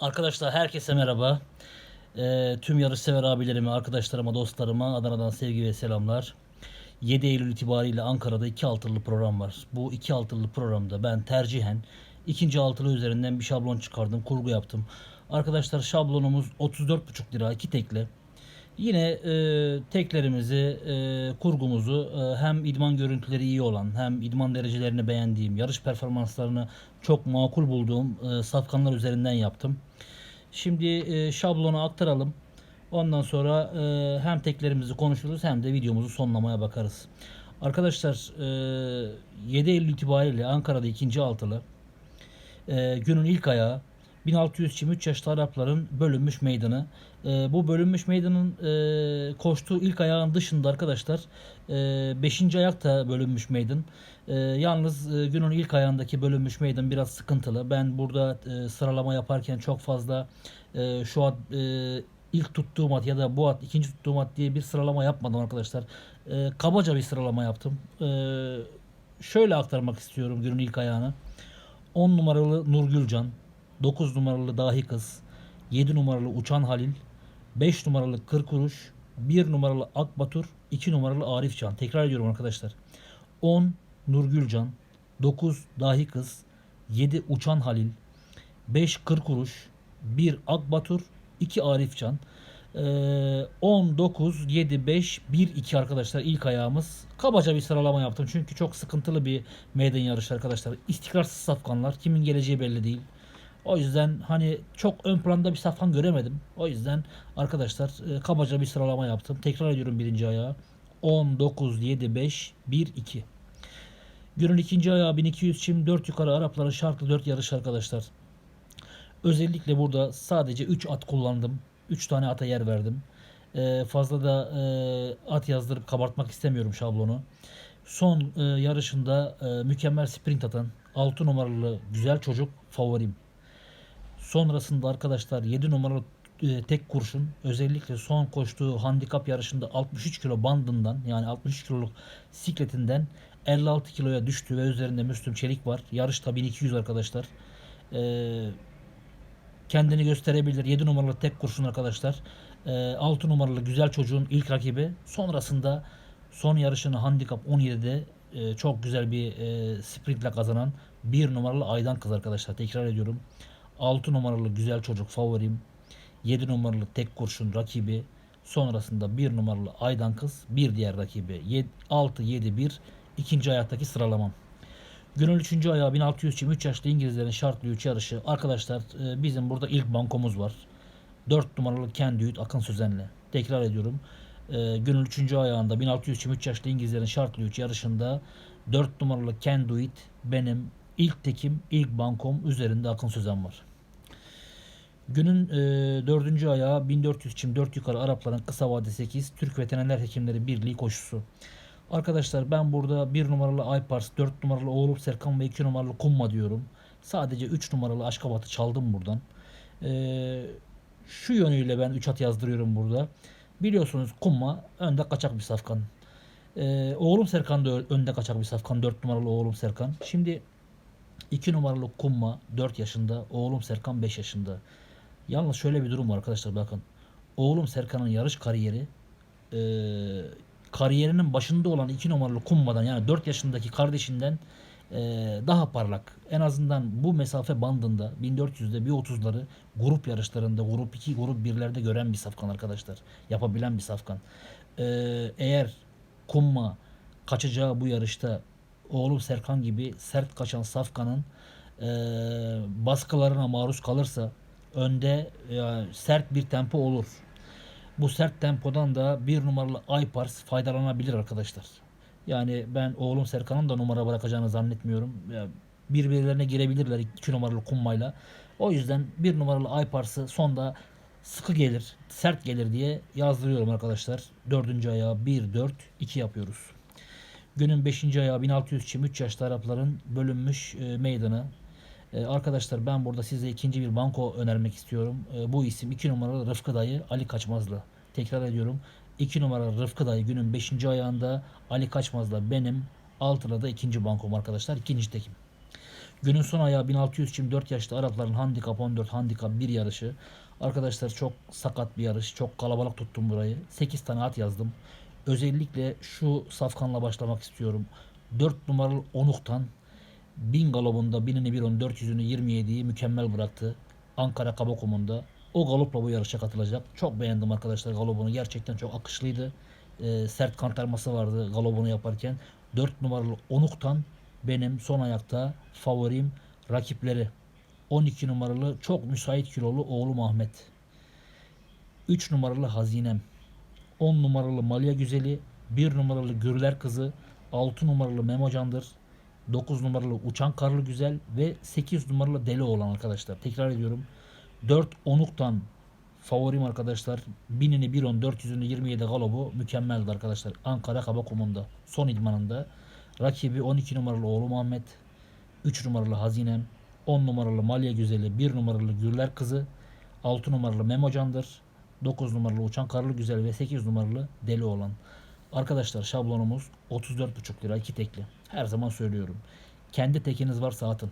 Arkadaşlar herkese merhaba. Ee, tüm yarışsever abilerime, arkadaşlarıma, dostlarıma Adana'dan sevgi ve selamlar. 7 Eylül itibariyle Ankara'da iki altılı program var. Bu iki altılı programda ben tercihen ikinci altılı üzerinden bir şablon çıkardım, kurgu yaptım. Arkadaşlar şablonumuz 34,5 lira iki tekle. Yine e, teklerimizi, e, kurgumuzu e, hem idman görüntüleri iyi olan hem idman derecelerini beğendiğim, yarış performanslarını çok makul bulduğum e, safkanlar üzerinden yaptım. Şimdi e, şablonu aktaralım. Ondan sonra e, hem teklerimizi konuşuruz hem de videomuzu sonlamaya bakarız. Arkadaşlar e, 7 Eylül itibariyle Ankara'da ikinci altılı e, günün ilk ayağı 1600 çim 3 yaşlı Arapların bölünmüş meydanı. E, bu bölünmüş meydanın e, koştuğu ilk ayağın dışında arkadaşlar 5. ayak da bölünmüş meydan. E, yalnız e, günün ilk ayağındaki bölünmüş meydan biraz sıkıntılı. Ben burada e, sıralama yaparken çok fazla e, şu an e, ilk tuttuğum at ya da bu at ikinci tuttuğum at diye bir sıralama yapmadım arkadaşlar. E, kabaca bir sıralama yaptım. E, şöyle aktarmak istiyorum günün ilk ayağını. 10 numaralı Nurgülcan, 9 numaralı Dahi Kız, 7 numaralı Uçan Halil, 5 numaralı Kır Kuruş, 1 numaralı Akbatur, 2 numaralı Arifcan. Tekrar ediyorum arkadaşlar. 10 Nurgülcan, 9 Dahi Kız, 7 Uçan Halil, 5 Kır Kuruş, 1 Akbatur, 2 Arifcan. Ee, 10, 9, 7, 5, 1, 2 arkadaşlar ilk ayağımız. Kabaca bir sıralama yaptım. Çünkü çok sıkıntılı bir meydan yarışı arkadaşlar. İstikrarsız safkanlar. Kimin geleceği belli değil. O yüzden hani çok ön planda bir safkan göremedim. O yüzden arkadaşlar e, kabaca bir sıralama yaptım. Tekrar ediyorum birinci ayağı. 10, 9, 7, 5, 1, 2. Günün ikinci ayağı 1200 çim 4 yukarı Arapların şartlı 4 yarış arkadaşlar. Özellikle burada sadece 3 at kullandım. 3 tane ata yer verdim. Ee, fazla da e, at yazdırıp kabartmak istemiyorum şablonu. Son e, yarışında e, mükemmel sprint atan 6 numaralı güzel çocuk favorim. Sonrasında arkadaşlar 7 numaralı e, tek kurşun özellikle son koştuğu handikap yarışında 63 kilo bandından yani 63 kiloluk sikletinden 56 kiloya düştü ve üzerinde Müslüm Çelik var. Yarışta 1200 arkadaşlar. Ee, kendini gösterebilir. 7 numaralı tek kurşun arkadaşlar. Ee, 6 numaralı güzel çocuğun ilk rakibi. Sonrasında son yarışını handikap 17'de e, çok güzel bir e, sprintle kazanan 1 numaralı Aydan kız arkadaşlar. Tekrar ediyorum. 6 numaralı güzel çocuk favorim. 7 numaralı tek kurşun rakibi. Sonrasında 1 numaralı Aydan kız bir diğer rakibi. 6-7-1 ikinci ayaktaki sıralamam. Günün 3. ayağı 1600 çim 3 yaşlı İngilizlerin şartlı 3 yarışı. Arkadaşlar e, bizim burada ilk bankomuz var. 4 numaralı Kendüğüt Akın Sözen'le. Tekrar ediyorum. E, günün 3. ayağında 1600 çim 3 yaşlı İngilizlerin şartlı 3 yarışında 4 numaralı Kendüğüt benim ilk tekim, ilk bankom üzerinde Akın Sözen var. Günün e, 4. ayağı 1400 çim 4 yukarı Arapların kısa vade 8 Türk Veteriner Hekimleri Birliği koşusu. Arkadaşlar ben burada 1 numaralı Aypars, 4 numaralı Oğlup Serkan ve 2 numaralı Kumma diyorum. Sadece 3 numaralı Aşkabat'ı çaldım buradan. Ee, şu yönüyle ben 3 at yazdırıyorum burada. Biliyorsunuz Kumma önde kaçak bir safkan. Ee, oğlum Serkan da önde kaçak bir safkan. 4 numaralı oğlum Serkan. Şimdi 2 numaralı Kumma 4 yaşında. Oğlum Serkan 5 yaşında. Yalnız şöyle bir durum var arkadaşlar bakın. Oğlum Serkan'ın yarış kariyeri e, kariyerinin başında olan 2 numaralı Kumma'dan yani 4 yaşındaki kardeşinden e, daha parlak. En azından bu mesafe bandında 1400'de bir 30'ları grup yarışlarında grup 2 grup 1'lerde gören bir safkan arkadaşlar. Yapabilen bir safkan. E, eğer Kumma kaçacağı bu yarışta oğlu Serkan gibi sert kaçan safkanın e, baskılarına maruz kalırsa önde e, sert bir tempo olur. Bu sert tempodan da bir numaralı Aypars faydalanabilir arkadaşlar. Yani ben oğlum Serkan'ın da numara bırakacağını zannetmiyorum. Ya birbirlerine girebilirler iki numaralı kummayla. O yüzden bir numaralı Aypars'ı sonda sıkı gelir, sert gelir diye yazdırıyorum arkadaşlar. Dördüncü ayağı 1-4-2 yapıyoruz. Günün 5. ayağı 1600 çim 3 yaşlı Arapların bölünmüş e, meydanı. E, arkadaşlar ben burada size ikinci bir banko önermek istiyorum. E, bu isim 2 numaralı Rıfkı Dayı Ali Kaçmazlı. Tekrar ediyorum. 2 numaralı Rıfkı Dayı günün 5. ayağında Ali Kaçmaz'la benim altıla da ikinci bankom arkadaşlar. ikinci tekim. Günün son ayağı 1600 çim 4 yaşlı Arapların handikap 14 handikap 1 yarışı. Arkadaşlar çok sakat bir yarış. Çok kalabalık tuttum burayı. 8 tane at yazdım. Özellikle şu safkanla başlamak istiyorum. 4 numaralı Onuk'tan 1000 galopunda 1000'ini 1.10 400'ünü 27'yi mükemmel bıraktı. Ankara Kabakum'unda. O galopla bu yarışa katılacak. Çok beğendim arkadaşlar galopunu. Gerçekten çok akışlıydı. Ee, sert kantarması vardı galopunu yaparken. 4 numaralı Onuk'tan benim son ayakta favorim rakipleri. 12 numaralı çok müsait kilolu oğlum Ahmet. 3 numaralı Hazinem. 10 numaralı Malya Güzeli. 1 numaralı Gürler Kızı. 6 numaralı Memocandır. 9 numaralı Uçan Karlı Güzel ve 8 numaralı Deli olan arkadaşlar. Tekrar ediyorum. 4 Onuk'tan favorim arkadaşlar. 1000'ini 1.10 400'ünü 27 galobu mükemmeldi arkadaşlar. Ankara Kabakum'unda son idmanında. Rakibi 12 numaralı oğlum Ahmet. 3 numaralı Hazinem, 10 numaralı Malya Güzeli, 1 numaralı Gürler Kızı, 6 numaralı Memocandır, 9 numaralı Uçan Karlı Güzel ve 8 numaralı Deli olan. Arkadaşlar şablonumuz 34,5 lira iki tekli. Her zaman söylüyorum. Kendi tekiniz varsa atın.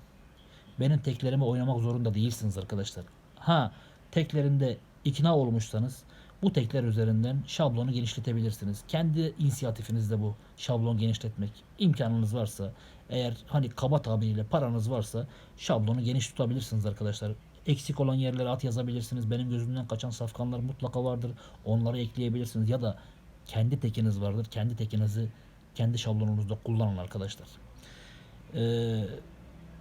Benim teklerime oynamak zorunda değilsiniz arkadaşlar. Ha teklerinde ikna olmuşsanız bu tekler üzerinden şablonu genişletebilirsiniz. Kendi inisiyatifinizde bu şablon genişletmek. imkanınız varsa eğer hani kaba tabiriyle paranız varsa şablonu geniş tutabilirsiniz arkadaşlar. Eksik olan yerlere at yazabilirsiniz. Benim gözümden kaçan safkanlar mutlaka vardır. Onları ekleyebilirsiniz ya da kendi tekiniz vardır. Kendi tekinizi kendi şablonunuzda kullanın arkadaşlar. Ee,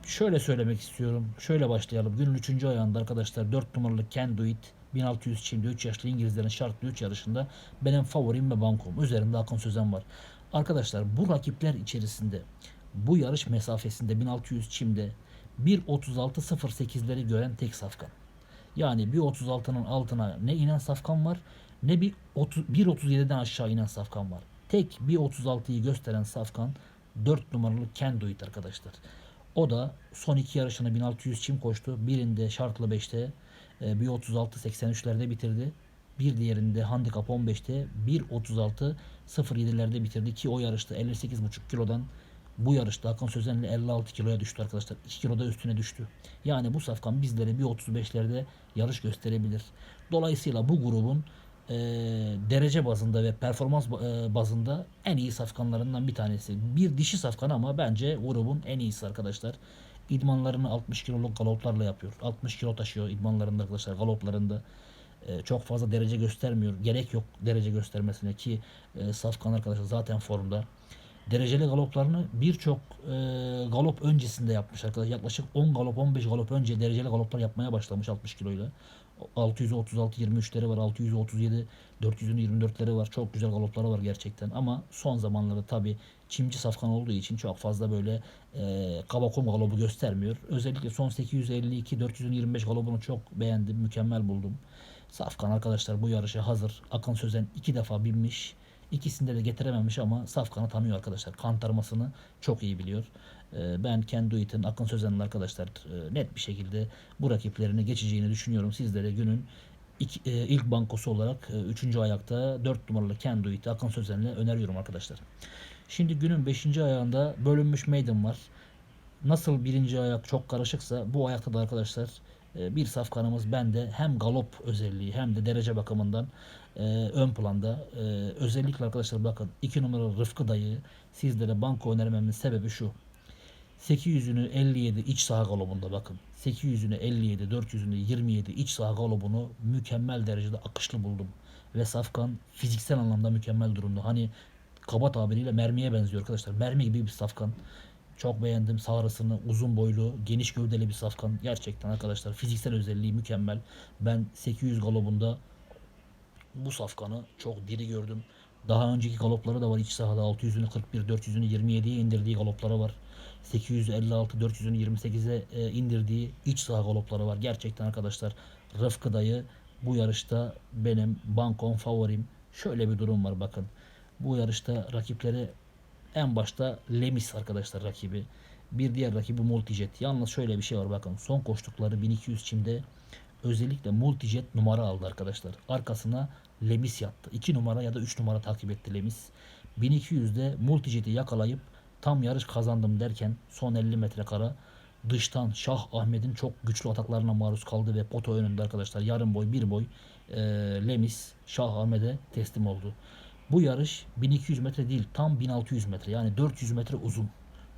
şöyle söylemek istiyorum. Şöyle başlayalım. Günün 3. ayağında arkadaşlar 4 numaralı Can Do It 1600 çimde 3 yaşlı İngilizlerin şartlı 3 yarışında benim favorim ve bankom. Üzerinde Akın Sözen var. Arkadaşlar bu rakipler içerisinde bu yarış mesafesinde 1600 çimde 1.36.08'leri gören tek safkan. Yani 1.36'nın altına ne inen safkan var ne bir 30 1.37'den aşağı inen safkan var. Tek 1.36'yı gösteren safkan 4 numaralı Can Do It arkadaşlar. O da son iki yarışını 1600 çim koştu. Birinde şartlı 5'te e, 1.36.83'lerde bitirdi. Bir diğerinde handikap 15'te 1.36.07'lerde bitirdi ki o yarışta 58,5 kilodan bu yarışta Hakan Sözen'le 56 kiloya düştü arkadaşlar. 2 kilo da üstüne düştü. Yani bu safkan bizlere 1.35'lerde yarış gösterebilir. Dolayısıyla bu grubun e, derece bazında ve performans e, bazında en iyi safkanlarından bir tanesi. Bir dişi safkan ama bence grubun en iyisi arkadaşlar. İdmanlarını 60 kiloluk galoplarla yapıyor. 60 kilo taşıyor idmanlarında arkadaşlar galoplarında. E, çok fazla derece göstermiyor. Gerek yok derece göstermesine ki e, safkan arkadaşlar zaten formda. Dereceli galoplarını birçok e, galop öncesinde yapmış arkadaşlar. Yaklaşık 10 galop 15 galop önce dereceli galoplar yapmaya başlamış 60 kiloyla. 636 23'leri var, 637 400'ün 24'leri var. Çok güzel galopları var gerçekten. Ama son zamanlarda tabi çimci safkan olduğu için çok fazla böyle e, kabakom galobu göstermiyor. Özellikle son 852 400'ün 25 galobunu çok beğendim, mükemmel buldum. Safkan arkadaşlar bu yarışa hazır. Akın Sözen iki defa binmiş. İkisinde de getirememiş ama Safkan'ı tanıyor arkadaşlar. Kantarmasını çok iyi biliyor. Ee, Ben Ken Duit'in, Akın Sözen'in arkadaşlar e, net bir şekilde bu rakiplerini geçeceğini düşünüyorum. Sizlere günün ilk, e, ilk bankosu olarak 3. ayakta 4 numaralı Ken Duit'i Akın Sözen'le öneriyorum arkadaşlar. Şimdi günün 5. ayağında bölünmüş maiden var. Nasıl birinci ayak çok karışıksa bu ayakta da arkadaşlar e, bir safkanımız bende hem galop özelliği hem de derece bakımından e, ön planda. E, özellikle arkadaşlar bakın 2 numaralı Rıfkı dayı sizlere banko önermemin sebebi şu. 800'ünü 57 iç saha galobunda bakın. 800'ünü 57, 400'ünü 27 iç saha galobunu mükemmel derecede akışlı buldum. Ve Safkan fiziksel anlamda mükemmel durumda. Hani kaba tabiriyle mermiye benziyor arkadaşlar. Mermi gibi bir Safkan. Çok beğendim. Sağrısını uzun boylu geniş gövdeli bir safkan. Gerçekten arkadaşlar fiziksel özelliği mükemmel. Ben 800 galobunda bu safkanı çok diri gördüm. Daha önceki galopları da var iç sahada. 600'ünü 41 400'ünü 27'ye indirdiği galopları var. 856 400'ünü 28'e e, indirdiği iç saha galopları var. Gerçekten arkadaşlar Rıfkı dayı bu yarışta benim bankon favorim. Şöyle bir durum var bakın. Bu yarışta rakipleri en başta Lemis arkadaşlar rakibi. Bir diğer rakibi Multijet. Yalnız şöyle bir şey var bakın. Son koştukları 1200 çimde özellikle Multijet numara aldı arkadaşlar. Arkasına Lemis yattı. 2 numara ya da 3 numara takip etti Lemis. 1200'de Multijet'i yakalayıp tam yarış kazandım derken son 50 metre kara dıştan Şah Ahmet'in çok güçlü ataklarına maruz kaldı ve poto önünde arkadaşlar yarım boy bir boy e, Lemis Şah Ahmet'e teslim oldu. Bu yarış 1200 metre değil tam 1600 metre yani 400 metre uzun.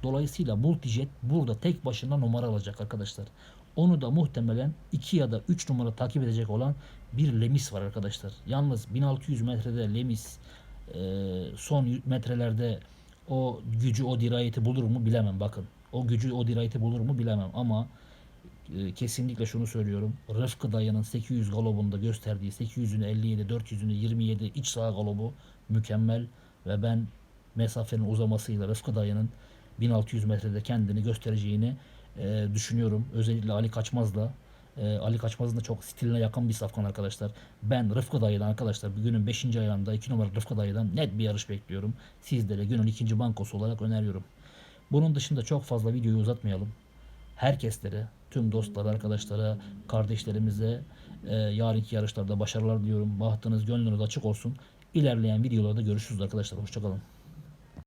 Dolayısıyla Multijet burada tek başına numara alacak arkadaşlar. Onu da muhtemelen 2 ya da 3 numara takip edecek olan bir Lemis var arkadaşlar. Yalnız 1600 metrede Lemis e, son metrelerde o gücü o dirayeti bulur mu bilemem bakın. O gücü o dirayeti bulur mu bilemem ama e, kesinlikle şunu söylüyorum. Rıfkı Dayı'nın 800 galobunda gösterdiği 800'ünü 57, 400'ünü 27 iç sağ galobu mükemmel ve ben mesafenin uzamasıyla Rıfkı Dayı'nın 1600 metrede kendini göstereceğini e, düşünüyorum. Özellikle Ali Kaçmaz'la e, Ali Kaçmaz'ın da çok stiline yakın bir safkan arkadaşlar. Ben Rıfkı Dayı'dan arkadaşlar günün 5. ayağında 2 numara Rıfkı Dayı'dan net bir yarış bekliyorum. Sizlere günün ikinci bankosu olarak öneriyorum. Bunun dışında çok fazla videoyu uzatmayalım. Herkeslere, tüm dostlara, arkadaşlara, kardeşlerimize e, yarınki yarışlarda başarılar diliyorum. Bahtınız, gönlünüz açık olsun. İlerleyen videolarda görüşürüz arkadaşlar. Hoşçakalın.